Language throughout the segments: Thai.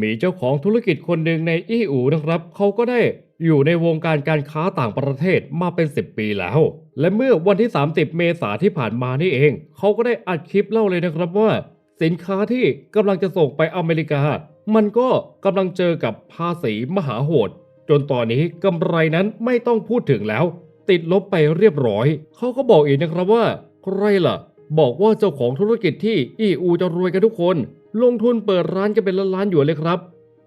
มีเจ้าของธุรกิจคนหนึ่งในอีอูนะครับ เขาก็ได้อยู่ในวงการการค้าต่างประเทศมาเป็น 10 ปีแล้ว และเมื่อวันที่ 30 เมษาที่ผ่านมานี่เอง เขาก็ได้อัดคลิปเล่าเลยนะครับว่า สินค้าที่กำลังจะส่งไปอเมริกา มันก็กำลังเจอกับภาษีมหาโหด จนตอนนี้กำไรนั้นไม่ต้องพูดถึงแล้ว ติดลบไปเรียบร้อย เขาก็บอกอีกนะครับว่า ใครล่ะ บอกว่าเจ้าของธุรกิจที่อีอูจะรวยกันทุกคน ลงทุนเปิดร้านกันเป็นล้านๆอยู่เลยครับ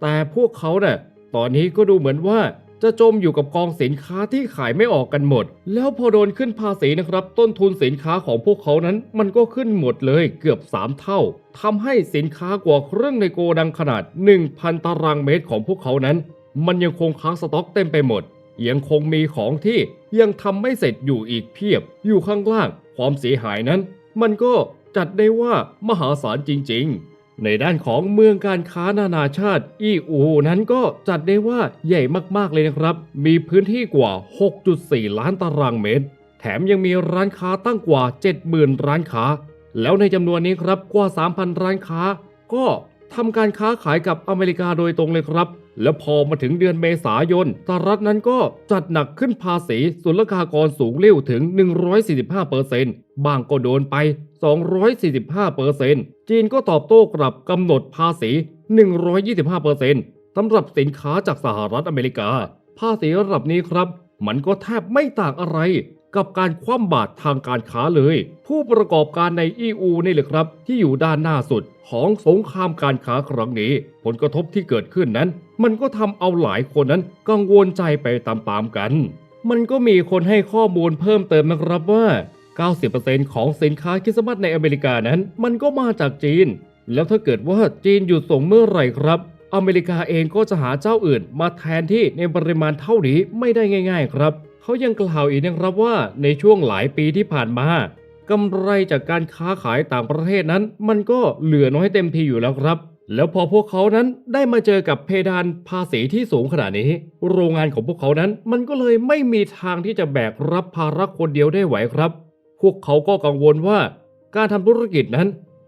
แต่พวกเขาเนี่ยตอนนี้ก็ดูเหมือนว่าจะจมอยู่กับกองสินค้าที่ขายไม่ออกกันหมด แล้วพอโดนขึ้นภาษีนะครับ ต้นทุนสินค้าของพวกเขานั้น มันก็ขึ้นหมดเลยเกือบ 3 เท่าทำให้สินค้ากว่าเครึ่องในโกดังขนาด 1,000 ตารางเมตรของพวกเขานั้น มันยังคงค้างสต็อกเต็มไปหมด ยังคงมีของที่ยังทำไม่เสร็จอยู่อีกเพียบ อยู่ข้างล่าง ความเสียหายนั้น มันก็จัดได้ว่ามหาศาลจริง ๆ ในด้านของเมืองการค้านานาชาติ อีอูนั้นก็จัดได้ว่าใหญ่มากๆเลยนะครับ มีพื้นที่กว่า 6.4 ล้านตารางเมตร แถมยังมีร้านค้าตั้งกว่า 70,000 ร้านค้า แล้วในจำนวนนี้ครับกว่า 3,000 ร้านค้า ก็ ทำการค้าขายกับอเมริกาโดยตรงเลยครับ แล้วพอมาถึงเดือนเมษายนสหรัฐนั้นก็จัดหนักขึ้นภาษีศุลกากรสูงเร็วถึง 145%บางก็โดนไป 245%จีนก็ตอบโต้กลับกำหนดภาษี 125%สำหรับสินค้าจากสหรัฐอเมริกา ภาษีระดับนี้ครับ มันก็แทบไม่ต่างอะไร กับการคว่ำบาตรทางการค้าเลย ผู้ประกอบการใน EU นี่แหละครับ ที่อยู่ด้านหน้าสุดของสงครามการค้าครั้งนี้ ผลกระทบที่เกิดขึ้นนั้น มันก็ทำเอาหลายคนนั้นกังวลใจไปตามๆกัน มันก็มีคนให้ข้อมูลเพิ่มเติมนะครับว่า 90%ของสินค้าคริสต์มาสในอเมริกานั้น มันก็มาจากจีน แล้วถ้าเกิดว่าจีนหยุดส่งเมื่อไหร่ครับ อเมริกาเองก็จะหาเจ้าอื่นมาแทนที่ในปริมาณเท่านี้ไม่ได้ง่าย ๆ ครับ เขายังกล่าวอีกนะครับว่าในช่วงหลายปีที่ผ่านมากำไรจากการค้าขายต่างประเทศนั้น มันก็เหลือน้อยเต็มทีอยู่แล้วครับ แล้วพอพวกเขานั้นได้มาเจอกับเพดานภาษีที่สูงขนาดนี้ โรงงานของพวกเขานั้น มันก็เลยไม่มีทางที่จะแบกรับภาระคนเดียวได้ไหวครับ พวกเขาก็กังวลว่า การทำธุรกิจนั้น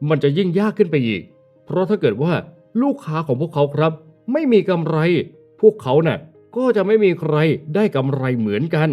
มันจะยิ่งยากขึ้นไปอีก เพราะถ้าเกิดว่าลูกค้าของพวกเขาครับ ไม่มีกำไร พวกเขาน่ะ ก็จะไม่มีใครได้กำไรเหมือนกัน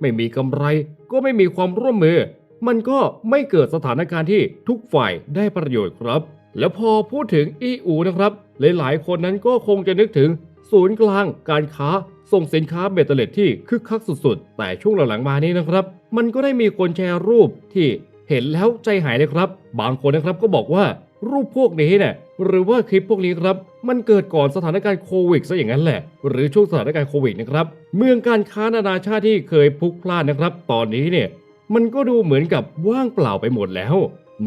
ไม่มีกำไรก็ไม่มีความร่วมมือ มันก็ไม่เกิดสถานการณ์ที่ทุกฝ่ายได้ประโยชน์ครับ แล้วพอพูดถึงอีอูนะครับ หลายๆ คนนั้นก็คงจะนึกถึงศูนย์กลางการค้าส่งสินค้าเบตเตอร์เลดที่คึกคักสุดๆ แต่ช่วงหลังๆมานี้นะครับ มันก็ได้มีคนแชร์รูปที่เห็นแล้วใจหายเลยครับ บางคนนะครับก็บอกว่ารูปพวกนี้เนี่ยหรือว่าคลิปพวกนี้ครับ มันเกิดก่อนสถานการณ์โควิดซะอย่างนั้นแหละ หรือช่วงสถานการณ์โควิดนะครับ เมืองการค้านานาชาติที่เคยพลุกพล่านนะครับ ตอนนี้เนี่ยมันก็ดูเหมือนกับว่างเปล่าไปหมดแล้ว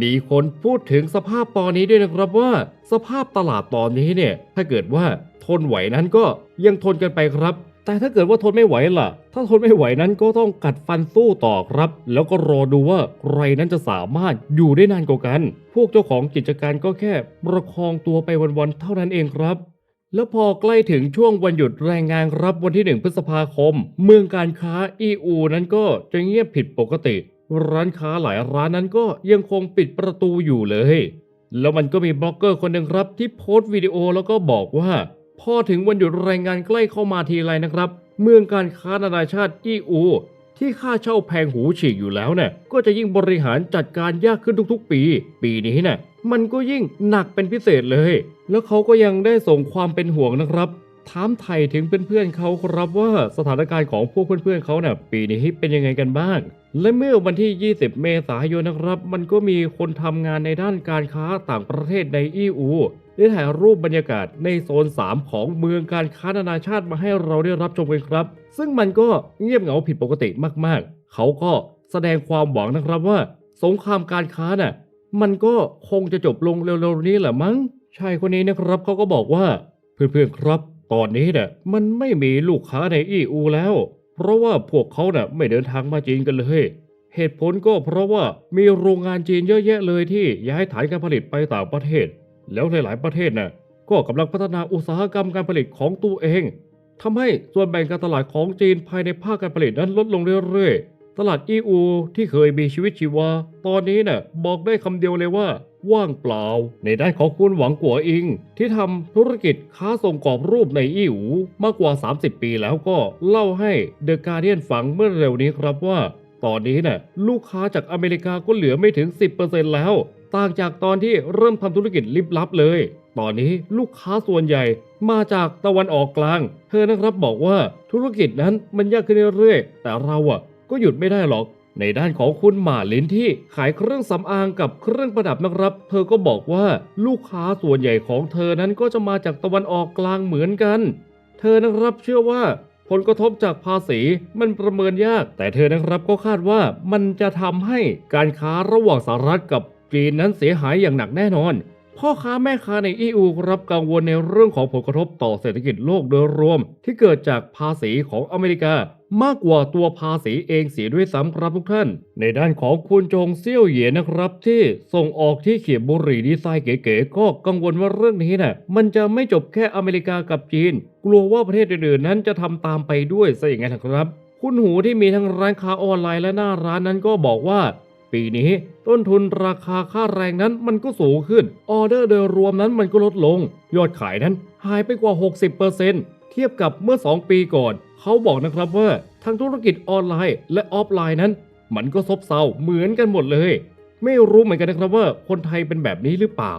มีคนพูดถึงสภาพตอนนี้ด้วยนะครับว่า สภาพตลาดตอนนี้เนี่ยถ้าเกิดว่าทนไหวนั้นก็ยังทนกันไปครับ แต่ถ้าเกิดว่าทนไม่ไหวล่ะ ถ้าทนไม่ไหวนั้นก็ต้องกัดฟันสู้ต่อครับ แล้วก็รอดูว่าใครนั้นจะสามารถอยู่ได้นานกว่ากัน พวกเจ้าของกิจการก็แค่ประคองตัวไปวันๆเท่านั้นเองครับ แล้วพอใกล้ถึงช่วงวันหยุดแรงงานรับวันที่ 1 พฤษภาคม เมืองการค้า EU นั้นก็จะเงียบผิดปกติ ร้านค้าหลายร้านนั้นก็ยังคงปิดประตูอยู่เลย แล้วมันก็มีบล็อกเกอร์คนหนึ่งครับที่โพสต์วิดีโอแล้วก็บอกว่า พอถึงวันหยุดแรงงานใกล้เข้ามาทีไรนะครับ เมืองการค้านานาชาติ EU ที่ค่าเช่าแพงหูฉีกอยู่แล้วเนี่ยก็จะยิ่งบริหารจัดการยากขึ้นทุกๆ ปี ปีนี้เนี่ยมันก็ยิ่งหนักเป็นพิเศษเลย แล้วเขาก็ยังได้ส่งความเป็นห่วงนะครับ ถามไทยถึงเพื่อนๆเขาครับว่าสถานการณ์ของพวกเพื่อนๆเขาเนี่ยปีนี้เป็นยังไงกันบ้าง และเมื่อวันที่ 20 เมษายนนะครับ มันก็มีคนทำงานในด้านการค้าต่างประเทศใน EU ได้ถ่ายรูปบรรยากาศในโซน 3 ของเมืองการค้านานาชาติมาให้เราได้รับชมกันครับ ซึ่งมันก็เงียบเหงาผิดปกติมากๆ เขาก็แสดงความหวังนะครับว่า สงครามการค้าน่ะมันก็คงจะจบลงเร็วๆนี้แหละมั้งชายคนนี้นะครับเขาก็บอกว่าเพื่อนๆครับ ตอนนี้เนี่ยมันไม่มีลูกค้าในอีอูแล้ว เพราะว่าพวกเขาเนี่ยไม่เดินทางมาจีนกันเลย เหตุผลก็เพราะว่ามีโรงงานจีนเยอะแยะเลยที่ย้ายฐานการผลิตไปต่างประเทศ แล้วหลายๆประเทศน่ะก็กำลังพัฒนาอุตสาหกรรมการผลิตของตัวเองทำให้ส่วนแบ่งการตลาดของจีนภายในภาคการผลิตนั้นลดลงเรื่อยๆ ตลาดอีอูที่เคยมีชีวิตชีวา ตอนนี้น่ะบอกได้คำเดียวเลยว่า ว่างเปล่า ในด้านของคุณหวังกัวอิง ที่ทำธุรกิจค้าส่งกรอบรูปในอีอูมากกว่า 30 ปีแล้วก็เล่าให้เดอะการเดียนฟังเมื่อเร็วนี้ครับว่า ตอนนี้น่ะลูกค้าจากอเมริกาก็เหลือไม่ถึง 10%แล้ว ต่างจากตอนที่เริ่มทำธุรกิจลิบลับเลย ตอนนี้ลูกค้าส่วนใหญ่มาจากตะวันออกกลาง เธอนะครับบอกว่าธุรกิจนั้นมันยากขึ้นเรื่อยๆแต่เราอะ ก็หยุดไม่ได้หรอก ในด้านของคุณหมาลินที่ขายเครื่องสำอางกับเครื่องประดับนะครับ เธอก็บอกว่าลูกค้าส่วนใหญ่ของเธอนั้นก็จะมาจากตะวันออกกลางเหมือนกัน เธอนะครับเชื่อว่าผลกระทบจากภาษีมันประเมินยาก แต่เธอนะครับก็คาดว่ามันจะทำให้การค้าระหว่างสหรัฐกับจีนนั้นเสียหายอย่างหนักแน่นอน พ่อค้าแม่ค้าใน EU รับกังวลในเรื่องของผลกระทบต่อเศรษฐกิจโลกโดยรวม ที่เกิดจากภาษีของอเมริกามากกว่าตัวภาษีเองเสียด้วยซ้ำครับทุกท่าน ในด้านของคุณจงเซี่ยวเหยียนะครับ ที่ส่งออกที่เขียบบุหรี่ดีไซน์เก๋ๆก็กังวลว่าเรื่องนี้น่ะมันจะไม่จบแค่อเมริกากับจีน กลัวว่าประเทศอื่นๆนั้นจะทำตามไปด้วยซะอย่างนั้นครับ คุณหูที่มีทั้งร้านค้าออนไลน์และหน้าร้านนั้นก็บอกว่า ปีนี้ต้นทุนราคาค่าแรงนั้นมันก็สูงขึ้น ออเดอร์โดยรวมนั้นมันก็ลดลง ยอดขายนั้นหายไปกว่า 60%เทียบกับเมื่อ 2 ปีก่อน เขาบอกนะครับว่าทั้งธุรกิจออนไลน์และออฟไลน์นั้น มันก็ซบเซาเหมือนกันหมดเลย ไม่รู้เหมือนกันนะครับว่าคนไทยเป็นแบบนี้หรือเปล่า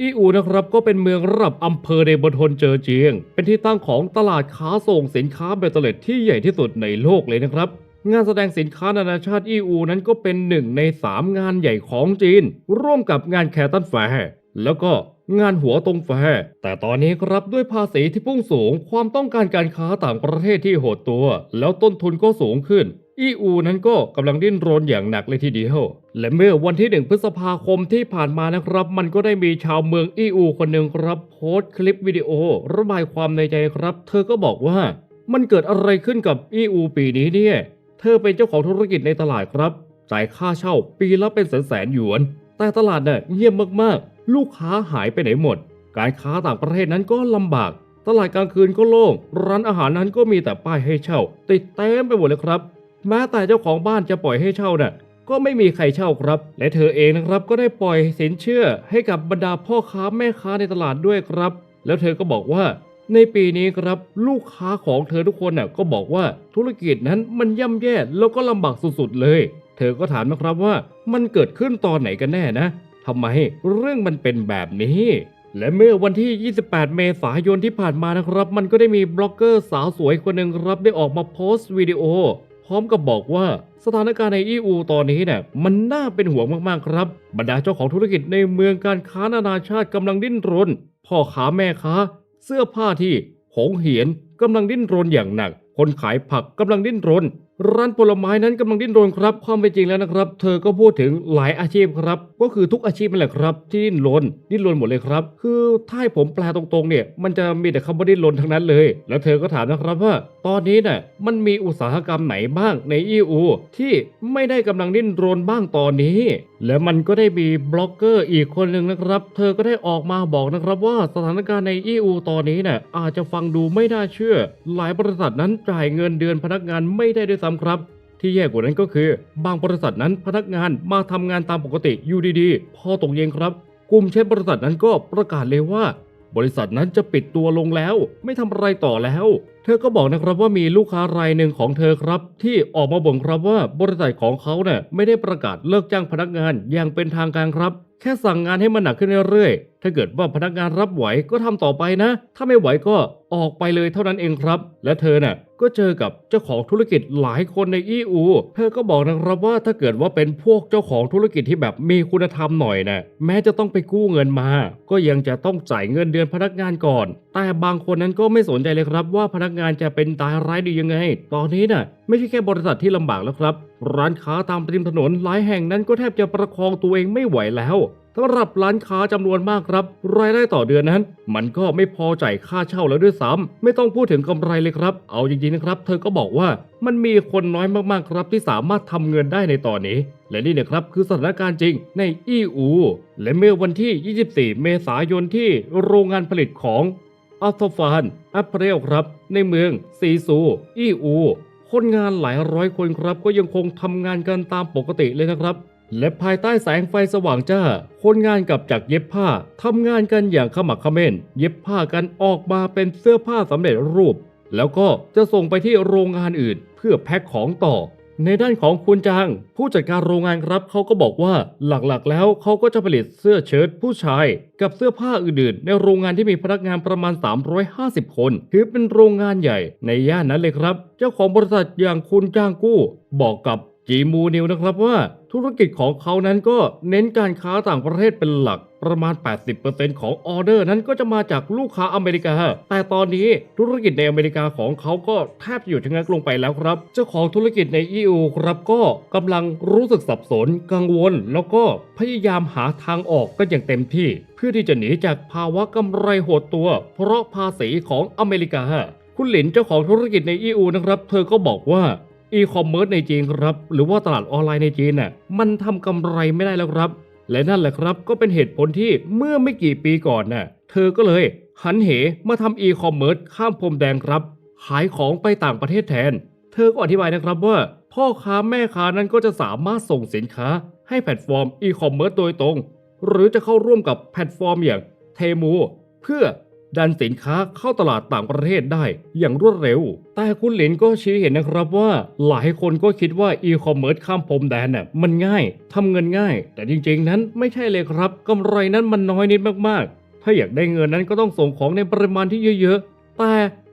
อีอูนะครับก็เป็นเมืองระดับอำเภอในบนทนเจอเจียง เป็นที่ตั้งของตลาดค้าส่งสินค้าเบตเตอร์เลตที่ใหญ่ที่สุดในโลกเลยนะครับ งานแสดงสินค้านานาชาติอีอูนั้นก็เป็นหนึ่งใน3งานใหญ่ของจีน ร่วมกับงานแคตันแฟร์แล้วก็งานหัวตรงแฟร์แต่ตอนนี้ครับด้วยภาษีที่พุ่งสูง ความต้องการการค้าต่างประเทศที่โหดตัว แล้วต้นทุนก็สูงขึ้นอีอูนั้นก็กำลังดิ้นรนอย่างหนักเลยทีเดียว และเมื่อวันที่1พฤษภาคมที่ผ่านมานะครับ มันก็ได้มีชาวเมืองอีอูคนหนึ่งครับโพสต์คลิปวิดีโอ ระบายความในใจครับ เธอก็บอกว่า มันเกิดอะไรขึ้นกับอีอูปีนี้เนี่ย เธอเป็นเจ้าของธุรกิจในตลาดครับ จ่ายค่าเช่าปีละเป็นแสนแสนๆหยวน แต่ตลาดเนี่ยเงียบมากๆ ลูกค้าหายไปไหนหมด การค้าต่างประเทศนั้นก็ลำบาก ตลาดกลางคืนก็โล่ง ร้านอาหารนั้นก็มีแต่ป้ายให้เช่า ติดเต็มไปหมดเลยครับ แม้แต่เจ้าของบ้านจะปล่อยให้เช่าน่ะก็ไม่มีใครเช่าครับ และเธอเองนะครับก็ได้ปล่อยสินเชื่อให้กับบรรดาพ่อค้าแม่ค้าในตลาดด้วยครับ แล้วเธอก็บอกว่า ในปีนี้ครับลูกค้าของเธอทุกคนน่ะก็บอกว่าธุรกิจนั้นมันย่ำแย่แล้วก็ลำบากสุดๆเลย เธอก็ถามนะครับว่ามันเกิดขึ้นตอนไหนกันแน่นะทำไมเรื่องมันเป็นแบบนี้ และเมื่อวันที่ 28 เมษายนที่ผ่านมานะครับ มันก็ได้มีบล็อกเกอร์สาวสวยคนหนึ่งครับได้ออกมาโพสต์วิดีโอ พร้อมกับบอกว่าสถานการณ์ในอีอูตอนนี้เนี่ยมันน่าเป็นห่วงมากๆครับ บรรดาเจ้าของธุรกิจในเมืองการค้านานาชาติกำลังดิ้นรนพ่อค้าแม่ค้า เสื้อผ้าที่หงเหียนกำลังดิ้นรนอย่างหนัก คนขายผักกำลังดิ้นรน ร้านผลไม้นั้นกำลังดิ้นรนครับ ความเป็นจริงแล้วนะครับ เธอก็พูดถึงหลายอาชีพครับ ก็คือทุกอาชีพนั่นแหละครับ ที่ดิ้นรนดิ้นรนหมดเลยครับ คือถ้าให้ผมแปลตรงๆเนี่ย มันจะมีแต่คำว่าดิ้นรนทั้งนั้นเลย แล้วเธอก็ถามนะครับว่า ตอนนี้น่ะมันมีอุตสาหกรรมไหนบ้างในอีอูที่ไม่ได้กำลังดิ้นรนบ้างตอนนี้ และมันก็ได้มีบล็อกเกอร์อีกคนหนึ่งนะครับ เธอก็ได้ออกมาบอกนะครับว่าสถานการณ์ในอีอูตอนนี้น่ะอาจจะฟังดูไม่น่าเชื่อ หลายบริษัทนั้นจ่ายเงินเดือนพนักงานไม่ได้ด้วยซ้ำครับ ที่แย่กว่านั้นก็คือบางบริษัทนั้นพนักงานมาทำงานตามปกติอยู่ดีๆ พอตกเย็นครับ กลุ่มเชฟบริษัทนั้นก็ประกาศเลยว่า บริษัทนั้นจะปิดตัวลงแล้ว ไม่ทำอะไรต่อแล้ว เธอก็บอกนะครับว่ามีลูกค้ารายหนึ่งของเธอครับ ที่ออกมาบ่นครับว่าบริษัทของเขาเนี่ยไม่ได้ประกาศเลิกจ้างพนักงานอย่างเป็นทางการครับแค่สั่งงานให้มันหนักขึ้นเรื่อยๆ ถ้าเกิดว่าพนักงานรับไหวก็ทำต่อไปนะ ถ้าไม่ไหวก็ออกไปเลยเท่านั้นเองครับ และเธอน่ะ ก็เจอกับเจ้าของธุรกิจหลายคนในอีอูเธอก็บอกนะครับว่าถ้าเกิดว่าเป็นพวกเจ้าของธุรกิจที่แบบมีคุณธรรมหน่อยนะแม้จะต้องไปกู้เงินมา ก็ยังจะต้องจ่ายเงินเดือนพนักงานก่อน แต่บางคนนั้นก็ไม่สนใจเลยครับ ว่าพนักงานจะเป็นตายร้ายดียังไง ตอนนี้น่ะไม่ใช่แค่บริษัทที่ลำบากแล้วครับ ร้านค้าตามริมถนนหลายแห่งนั้นก็แทบจะประคองตัวเองไม่ไหวแล้ว สำหรับร้านค้าจำนวนมากครับ รายได้ต่อเดือนนั้น มันก็ไม่พอจ่ายค่าเช่าแล้วด้วยซ้ำไม่ต้องพูดถึงกำไรเลยครับ เอาจริงๆนะครับ เธอก็บอกว่ามันมีคนน้อยมากๆครับที่สามารถทำเงินได้ในตอนนี้ และนี่นะครับคือสถานการณ์จริงในอีอู และเมื่อวันที่ 24 เมษายนที่โรงงานผลิตของอัลโทฟานแอปเปิลครับ ในเมืองซีซู อีอูคนงานหลายร้อยคนครับก็ยังคงทำงานกันตามปกติเลยนะครับ และภายใต้แสงไฟสว่างจ้า คนงานกับจากเย็บผ้าทำงานกันอย่างขมักขม้น เย็บผ้ากันออกมาเป็นเสื้อผ้าสำเร็จรูป แล้วก็จะส่งไปที่โรงงานอื่น เพื่อแพ็คของต่อ ในด้านของคุณจาง ผู้จัดการโรงงานครับเขาก็บอกว่าหลักๆ แล้วเขาก็จะผลิตเสื้อเชิ้ตผู้ชาย กับเสื้อผ้าอื่นๆ ในโรงงานที่มีพนักงานประมาณ 350 คนถือเป็นโรงงานใหญ่ในย่านนั้นเลยครับ เจ้าของบริษัทอย่างคุณจางกู้ บอกกับ จีมูนิวนะครับว่าธุรกิจของเขานั้นก็เน้นการค้าต่างประเทศเป็นหลัก ประมาณ 80%ของออเดอร์นั้นก็จะมาจากลูกค้าอเมริกา แต่ตอนนี้ธุรกิจในอเมริกาของเขาก็แทบจะอยู่ทางนั้นลงไปแล้วครับ เจ้าของธุรกิจใน EU ครับก็กำลังรู้สึกสับสน กังวล แล้วก็พยายามหาทางออกกันอย่างเต็มที่ เพื่อที่จะหนีจากภาวะกำไรหดตัว เพราะภาษีของอเมริกาคุณหลินเจ้าของธุรกิจใน EU นะครับ เธอก็บอกว่า อีคอมเมิร์ซในจีนครับหรือว่าตลาดออนไลน์ในจีนน่ะมันทำกำไรไม่ได้แล้วครับ และนั่นแหละครับก็เป็นเหตุผลที่เมื่อไม่กี่ปีก่อนน่ะเธอก็เลยหันเหมาทำอีคอมเมิร์ซข้ามพรมแดงครับ ขายของไปต่างประเทศแทน เธอก็อธิบายนะครับว่า พ่อค้าแม่ค้านั้นก็จะสามารถส่งสินค้า ให้แพลตฟอร์มอีคอมเมิร์ซโดยตรง หรือจะเข้าร่วมกับแพลตฟอร์มอย่างเทมูเพื่อ ดันสินค้าเข้าตลาดต่างประเทศได้อย่างรวดเร็ว แต่คุณหลินก็ชี้เห็นนะครับว่า หลายคนก็คิดว่าอีคอมเมิร์ซข้ามพรมแดนน่ะมันง่ายทำเงินง่าย แต่จริงๆนั้นไม่ใช่เลยครับกำไรนั้นมันน้อยนิดมากๆ ถ้าอยากได้เงินนั้นก็ต้องส่งของในปริมาณที่เยอะๆ แต่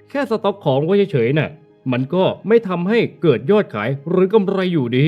แค่สต็อกของไว้เฉยๆน่ะมันก็ไม่ทำให้เกิดยอดขายหรือกำไรอยู่ดี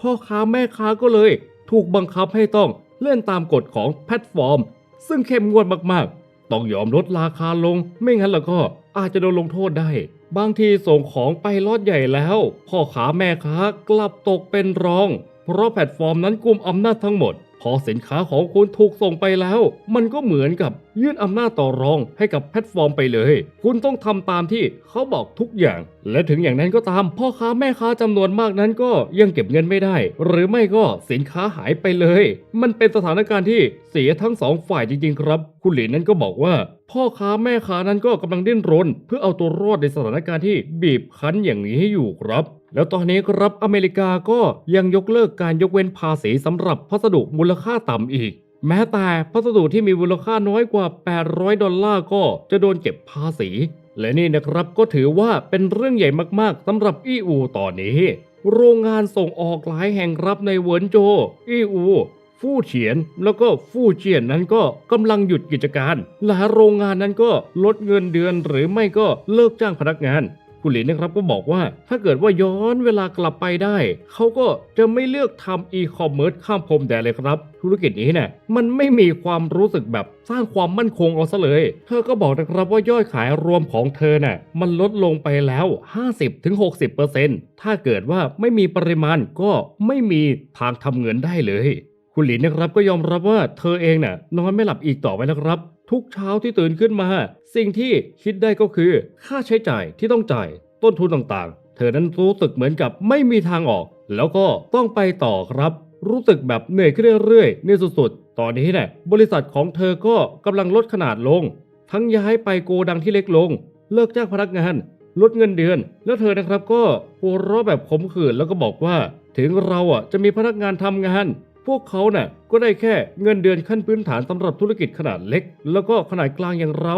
พ่อค้าแม่ค้าก็เลย ถูกบังคับให้ต้องเล่นตามกฎของแพลตฟอร์ม ซึ่งเข้มงวดมากๆ ต้องยอมลดราคาลง ไม่งั้นแล้วก็อาจจะโดนลงโทษได้ บางทีส่งของไปลอดใหญ่แล้ว พ่อค้าแม่ค้ากลับตกเป็นรอง เพราะแพลตฟอร์มนั้นกุมอำนาจทั้งหมด พอสินค้าของคุณถูกส่งไปแล้ว มันก็เหมือนกับยื่นอำนาจต่อรองให้กับแพลตฟอร์มไปเลย คุณต้องทำตามที่เขาบอกทุกอย่าง และถึงอย่างนั้นก็ตาม พ่อค้าแม่ค้าจำนวนมากนั้นก็ยังเก็บเงินไม่ได้ หรือไม่ก็สินค้าหายไปเลย มันเป็นสถานการณ์ที่เสียทั้งสองฝ่ายจริงๆครับ คุณหลินนั้นก็บอกว่าพ่อค้าแม่ค้านั้นก็กำลังดิ้นรน เพื่อเอาตัวรอดในสถานการณ์ที่บีบคั้นอย่างนี้อยู่ครับ แล้วตอนนี้ครับอเมริกาก็ยังยกเลิกการยกเว้นภาษีสำหรับพัสดุมูลค่าต่ำอีก แม้แต่พัสดุที่มีมูลค่าน้อยกว่า 800 ดอลลาร์ก็จะโดนเก็บภาษี และนี่นะครับก็ถือว่าเป็นเรื่องใหญ่มากๆสำหรับอีอูตอนนี้ โรงงานส่งออกหลายแห่งรับในเวินโจ อีอูฟู่เฉียนแล้วก็ฟู่เจียนนั้นก็กำลังหยุดกิจการ หลายโรงงานนั้นก็ลดเงินเดือนหรือไม่ก็เลิกจ้างพนักงาน คุณหลินนะครับก็บอกว่าถ้าเกิดว่าย้อนเวลากลับไปได้ เขาก็จะไม่เลือกทำอีคอมเมิร์ซข้ามพรมแดนเลยครับ ธุรกิจนี้เนี่ยมันไม่มีความรู้สึกแบบสร้างความมั่นคงเอาซะเลย เธอก็บอกนะครับว่ายอดขายรวมของเธอน่ะมันลดลงไปแล้ว 50-60%ถ้าเกิดว่าไม่มีปริมาณก็ไม่มีทางทำเงินได้เลย คุณหลินนะครับก็ยอมรับว่าเธอเองน่ะนอนไม่หลับอีกต่อไปแล้วครับ ทุกเช้าที่ตื่นขึ้นมา สิ่งที่คิดได้ก็คือ ค่าใช้จ่ายที่ต้องจ่ายต้นทุนต่างๆ เธอนั้นรู้สึกเหมือนกับไม่มีทางออก แล้วก็ต้องไปต่อครับ รู้สึกแบบเหนื่อยขึ้นเรื่อยๆในสุดๆ ตอนนี้เนี่ยบริษัทของเธอก็กำลังลดขนาดลง ทั้งย้ายไปโกดังที่เล็กลง เลิกจ้างพนักงาน ลดเงินเดือน แล้วเธอนะครับก็หัวเราะแบบขมขื่นแล้วก็บอกว่า ถึงเราอะจะมีพนักงานทำงาน พวกเขาเน่ะก็ได้แค่เงินเดือนขั้นพื้นฐานสำหรับธุรกิจขนาดเล็ก แล้วก็ขนาดกลางอย่างเรา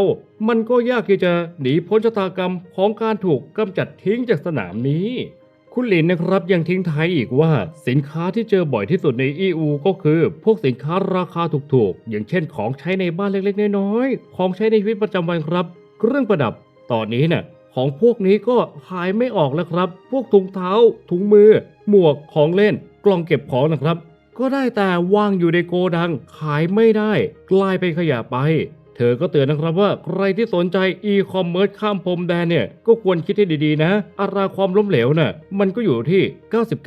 มันก็ยากที่จะหนีพ้นชะตากรรมของการถูกกำจัดทิ้งจากสนามนี้ คุณหลินนะครับยังทิ้งท้ายอีกว่า สินค้าที่เจอบ่อยที่สุดใน EU ก็คือ พวกสินค้าราคาถูกๆ อย่างเช่นของใช้ในบ้านเล็กๆ น้อยๆ ของใช้ในชีวิตประจำวันครับ เครื่องประดับ ตอนนี้เนี่ยของพวกนี้ก็ขายไม่ออกแล้วครับ พวกถุงเท้า ถุงมือ หมวกของเล่น กล่องเก็บของนะครับ ก็ได้แต่วางอยู่ในโกดังขายไม่ได้ กลายเป็นขยะไป เธอก็เตือนนะครับว่าใครที่สนใจอีคอมเมิร์ซข้ามพรมแดนเนี่ย ก็ควรคิดให้ดีๆนะ อัตราความล้มเหลวน่ะมันก็อยู่ที่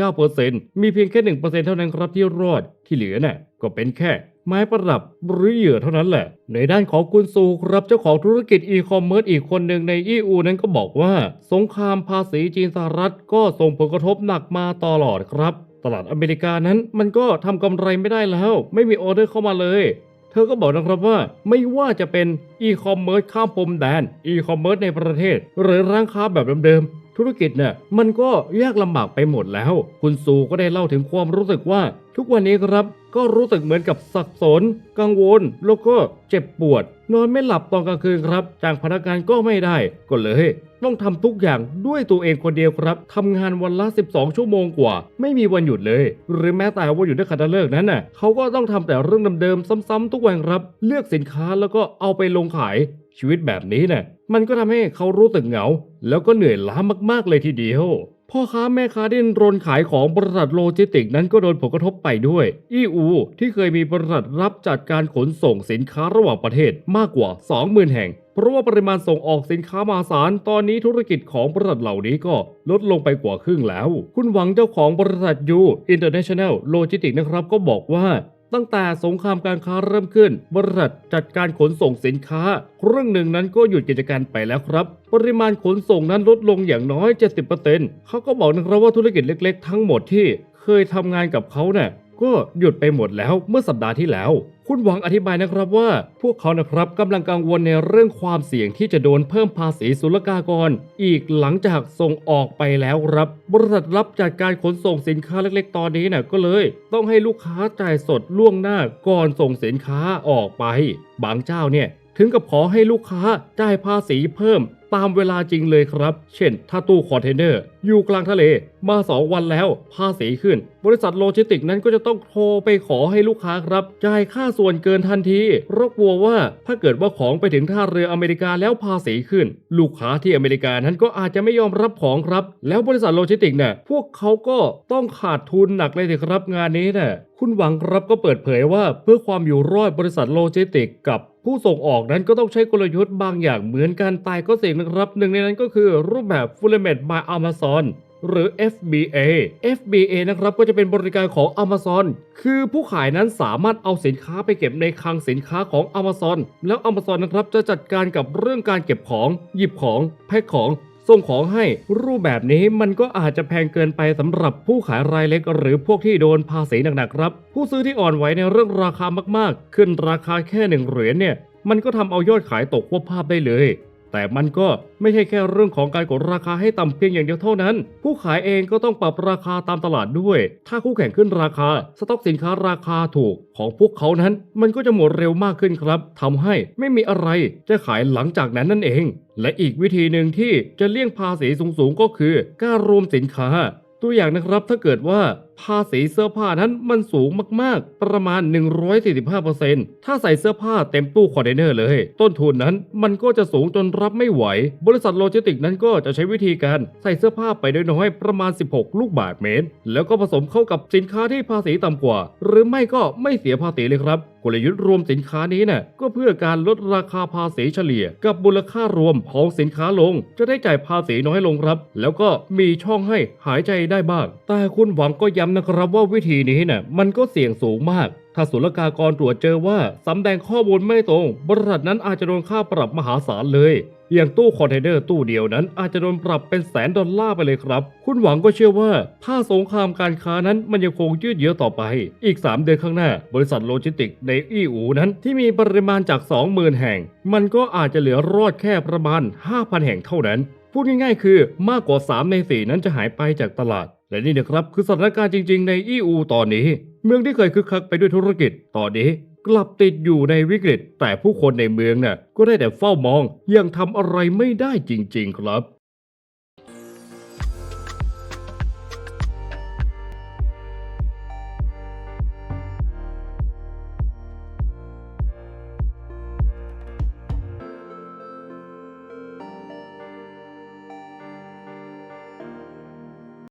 99%มีเพียงแค่ 1%เท่านั้นครับที่รอดที่เหลือน่ะก็เป็นแค่ไม้ประดับหรือเหยื่อเท่านั้นแหละ ในด้านของคุณซูครับเจ้าของธุรกิจอีคอมเมิร์ซอีกคนหนึ่งใน EU นั้นก็บอกว่า สงครามภาษีจีนสหรัฐก็ส่งผลกระทบหนักมาตลอดครับ ตลาดอเมริกานั้นมันก็ทำกำไรไม่ได้แล้ว ไม่มีออเดอร์เข้ามาเลย เธอก็บอกนะครับว่าไม่ว่าจะเป็นอีคอมเมิร์ซข้ามพรมแดนอีคอมเมิร์ซในประเทศ หรือร้านค้าแบบเดิม ธุรกิจเนี่ยมันก็ยากลำบากไปหมดแล้ว คุณซูก็ได้เล่าถึงความรู้สึกว่า ทุกวันนี้ครับ ก็รู้สึกเหมือนกับสับสน กังวล แล้วก็เจ็บปวด นอนไม่หลับตอนกลางคืนครับจ้างพนักงานก็ไม่ได้ก็เลยต้องทำทุกอย่างด้วยตัวเองคนเดียวครับทำงานวันละ 12 ชั่วโมงกว่า ไม่มีวันหยุดเลย หรือแม้แต่วันหยุดนักขัตฤกนั้นน่ะเขาก็ต้องทำแต่เรื่องเดิมๆซ้ำๆทุกวันครับ เลือกสินค้าแล้วก็เอาไปลงขาย ชีวิตแบบนี้น่ะมันก็ทำให้เขารู้สึกเหงา แล้วก็เหนื่อยล้ามากๆเลยทีเดียว พ่อค้าแม่ค้าดิ้นรนขายของบริษัทโลจิสติกนั้นก็โดนผลกระทบไปด้วย อีอู ที่เคยมีบริษัทรับจัดการขนส่งสินค้าระหว่างประเทศมากกว่า 20,000 แห่ง เพราะว่าปริมาณส่งออกสินค้ามหาศาล ตอนนี้ธุรกิจของบริษัทเหล่านี้ก็ลดลงไปกว่าครึ่งแล้ว คุณหวังเจ้าของบริษัทยูอินเตอร์เนชั่นแนลโลจิสติกนะครับก็บอกว่า ตั้งแต่สงครามการค้าเริ่มขึ้น บริษัทจัดการขนส่งสินค้า ครึ่งหนึ่งนั้นก็หยุดกิจการไปแล้วครับ ปริมาณขนส่งนั้นลดลงอย่างน้อย 70%เขาก็บอกนะครับว่าธุรกิจเล็ก ๆ ทั้งหมดที่เคยทำงานกับเขาเนี่ยก็หยุดไปหมดแล้วเมื่อสัปดาห์ที่แล้ว คุณหวังอธิบายนะครับว่า พวกเขานะครับกำลังกังวลในเรื่องความเสี่ยงที่จะโดนเพิ่มภาษีศุลกากร อีกหลังจากส่งออกไปแล้วครับ บริษัทรับจัดการขนส่งสินค้าเล็กๆ ตอนนี้น่ะก็เลย ต้องให้ลูกค้าจ่ายสดล่วงหน้าก่อนส่งสินค้าออกไป บางเจ้าเนี่ยถึงกับขอให้ลูกค้าจ่ายภาษีเพิ่ม ตามเวลาจริงเลยครับ เช่น ถ้าตู้คอนเทนเนอร์อยู่กลางทะเลมา 2 วันแล้ว ภาษีขึ้น บริษัทโลจิสติกนั้นก็จะต้องโทรไปขอให้ลูกค้าครับ จ่ายค่าส่วนเกินทันทีเพราะกลัวว่าถ้าเกิดว่าของไปถึงท่าเรืออเมริกาแล้วภาษีขึ้น ลูกค้าที่อเมริกานั้นก็อาจจะไม่ยอมรับของครับ แล้วบริษัทโลจิสติกเนี่ยพวกเขาก็ต้องขาดทุนหนักเลยสิครับงานนี้น่ะ คุณหวังครับก็เปิดเผยว่าเพื่อความอยู่รอดบริษัทโลจิสติกส์กับผู้ส่งออกนั้นก็ต้องใช้กลยุทธ์บางอย่างเหมือนกันตายก็เสี่ยงนะครับ หนึ่งในนั้นก็คือรูปแบบ Fulfillment by Amazon หรือ FBA FBA นะครับก็จะเป็นบริการของ Amazon คือผู้ขายนั้นสามารถเอาสินค้าไปเก็บในคลังสินค้าของ Amazon แล้ว Amazon นะครับจะจัดการกับเรื่องการเก็บของ หยิบของ แพ็คของ ส่งของให้รูปแบบนี้มันก็อาจจะแพงเกินไปสำหรับผู้ขายรายเล็ก หรือพวกที่โดนภาษีหนักๆครับ ผู้ซื้อที่อ่อนไหวในเรื่องราคามากๆ ขึ้นราคาแค่หนึ่งเหรียญเนี่ยมันก็ทำเอายอดขายตกควบภาพได้เลย แต่มันก็ไม่ใช่แค่เรื่องของการกดราคาให้ต่ำเพียงอย่างเดียวเท่านั้น ผู้ขายเองก็ต้องปรับราคาตามตลาดด้วย ถ้าคู่แข่งขึ้นราคา สต็อกสินค้าราคาถูกของพวกเขานั้น มันก็จะหมดเร็วมากขึ้นครับทำให้ไม่มีอะไรจะขายหลังจากนั้นนั่นเอง และอีกวิธีหนึ่งที่จะเลี่ยงภาษีสูงๆก็คือ การรวมสินค้า ตัวอย่างนะครับถ้าเกิดว่า ภาษีเสื้อผ้านั้นมันสูงมากๆ ประมาณ 145%ถ้าใส่เสื้อผ้าเต็มตู้คอนเทนเนอร์เลย ต้นทุนนั้นมันก็จะสูงจนรับไม่ไหว บริษัทโลจิสติกนั้นก็จะใช้วิธีการใส่เสื้อผ้าไปน้อยๆประมาณ 16 ลูกบาทเมตร แล้วก็ผสมเข้ากับสินค้าที่ภาษีต่ำกว่า หรือไม่ก็ไม่เสียภาษีเลยครับกลยุทธ์รวมสินค้านี้น่ะก็เพื่อการลดราคาภาษีเฉลี่ย กับมูลค่ารวมของสินค้าลง จะได้จ่ายภาษีน้อยลงครับ แล้วก็มีช่องให้หายใจได้บ้าง แต่คุณหวังก็ย้ำนะครับว่าวิธีนี้น่ะมันก็เสี่ยงสูงมาก ถ้าศุลกากรตรวจเจอว่าสำแดงข้อมูลไม่ตรง บริษัทนั้นอาจจะโดนค่าปรับมหาศาลเลย อย่างตู้คอนเทนเนอร์ตู้เดียวนั้น อาจจะโดนปรับเป็นแสนดอลลาร์ไปเลยครับ คุณหวังก็เชื่อว่า ถ้าสงครามการค้านั้นมันยังคงยืดเยื้อต่อไป อีก 3 เดือนข้างหน้า บริษัทโลจิสติกในอีอูนั้นที่มีปริมาณจาก 20,000 แห่ง มันก็อาจจะเหลือรอดแค่ประมาณ 5,000 แห่งเท่านั้น พูดง่ายๆ คือมากกว่า 3 ใน 4 นั้นจะหายไปจากตลาด และนี่นะครับคือสถานการณ์จริง ๆ ในอีอูตอนนี้ เมืองที่เคยคึกคักไปด้วยธุรกิจ ตอนนี้กลับติดอยู่ในวิกฤต แต่ผู้คนในเมืองน่ะก็ได้แต่เฝ้ามองยังทำอะไรไม่ได้จริง ๆ ครับ